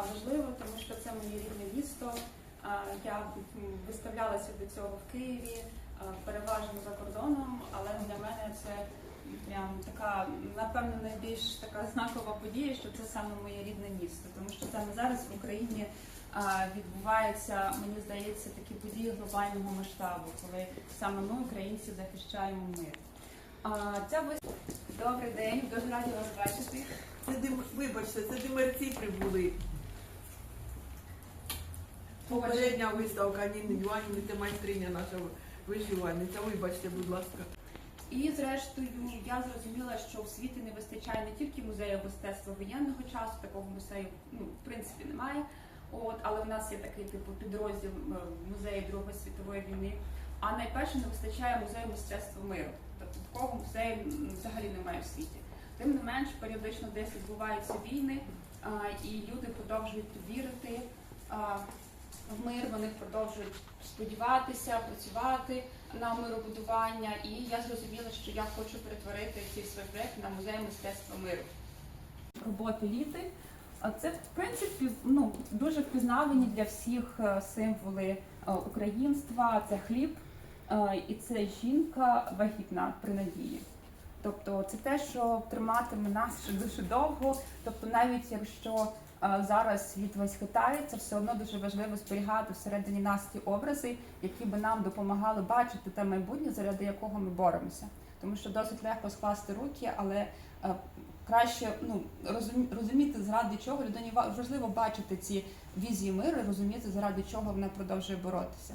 важливо, тому що це моє рідне місто. Я виставлялася до цього в Києві, переважно за кордоном, але для мене це прям така, напевно, найбільш така знакова подія, що це саме моє рідне місто, тому що саме зараз в Україні відбуваються, мені здається, такі події глобального масштабу, коли саме ми, українці, захищаємо мир. Ця вис- Добрий день, дуже раді вас бачити. Це дим... Вибачте, це димерці прибули. Попередня виставка Ніни Іванівни, це майстриня наша вишивальниця. Вибачте, будь ласка. І зрештою я зрозуміла, що в світі не вистачає не тільки музею мистецтва воєнного часу, такого музею ну, в принципі немає. От, але в нас є такий типу підрозділ е, музею Другої світової війни. А найперше не вистачає музею мистецтва миру. Тобто такого музею взагалі немає в світі. Тим не менш, періодично десь відбуваються війни, а, і люди продовжують вірити а, в мир, вони продовжують сподіватися, працювати на миробудування. І я зрозуміла, що я хочу перетворити цей свій проект на музей мистецтва миру. Роботи літи. Це в принципі ну дуже впізнавані для всіх е, символи е, українства. Це хліб е, і це жінка вагітна при надії. Тобто це те, що триматиме нас ще дуже довго. Тобто, навіть якщо е, зараз світ весь хитається, все одно дуже важливо зберігати всередині нас ті образи, які би нам допомагали бачити те майбутнє, заради якого ми боремося. Тому що досить легко скласти руки, але е, краще ну розуміти, заради чого людині ва- важливо бачити ці візії миру, розуміти, заради чого вона продовжує боротися.